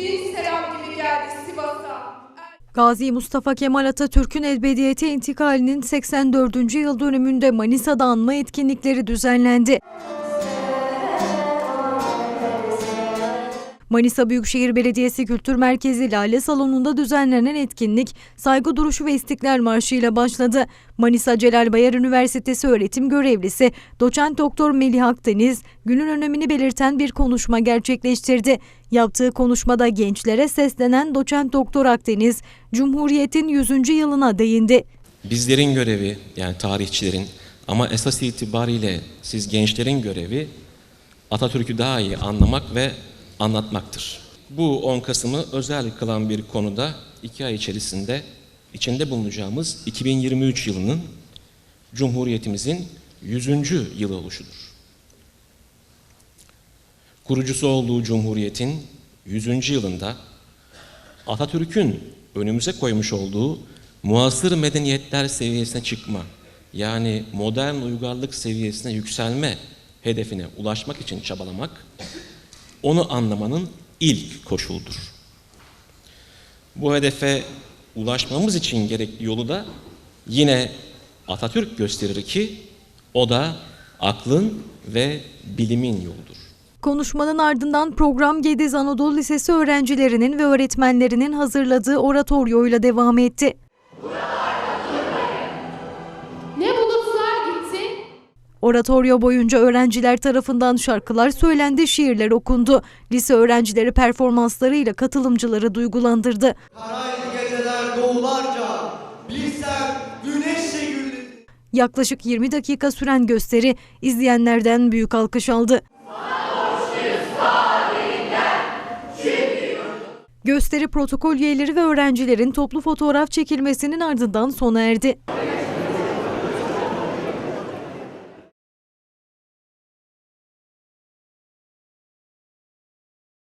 bin selam gibi geldi Sivas'a. Gazi Mustafa Kemal Atatürk'ün elbediyete intikalinin 84. yıl dönümünde Manisa'da anma etkinlikleri düzenlendi. Manisa Büyükşehir Belediyesi Kültür Merkezi Lale Salonu'nda düzenlenen etkinlik saygı duruşu ve istiklal marşı ile başladı. Manisa Celal Bayar Üniversitesi öğretim görevlisi doçent doktor Melih Akdeniz günün önemini belirten bir konuşma gerçekleştirdi. Yaptığı konuşmada gençlere seslenen doçent doktor Akdeniz Cumhuriyet'in 100. yılına değindi. Bizlerin görevi yani tarihçilerin ama esas itibariyle siz gençlerin görevi Atatürk'ü daha iyi anlamak ve anlatmaktır. Bu 10 Kasım'ı özel kılan bir konuda iki ay içerisinde içinde bulunacağımız 2023 yılının Cumhuriyetimizin 100. yılı oluşudur. Kurucusu olduğu Cumhuriyet'in 100. yılında Atatürk'ün önümüze koymuş olduğu muasır medeniyetler seviyesine çıkma, yani modern uygarlık seviyesine yükselme hedefine ulaşmak için çabalamak, onu anlamanın ilk koşuldur. Bu hedefe ulaşmamız için gerekli yolu da yine Atatürk gösterir ki o da aklın ve bilimin yoludur. Konuşmanın ardından program Gediz Anadolu Lisesi öğrencilerinin ve öğretmenlerinin hazırladığı oratoryoyla devam etti. Ne Oratoryo boyunca öğrenciler tarafından şarkılar söylendi, şiirler okundu. Lise öğrencileri performanslarıyla katılımcıları duygulandırdı. Karaylı geceler doğularca bilsem güneşle güldü. Yaklaşık 20 dakika süren gösteri izleyenlerden büyük alkış aldı. Gösteri protokol üyeleri ve öğrencilerin toplu fotoğraf çekilmesinin ardından sona erdi.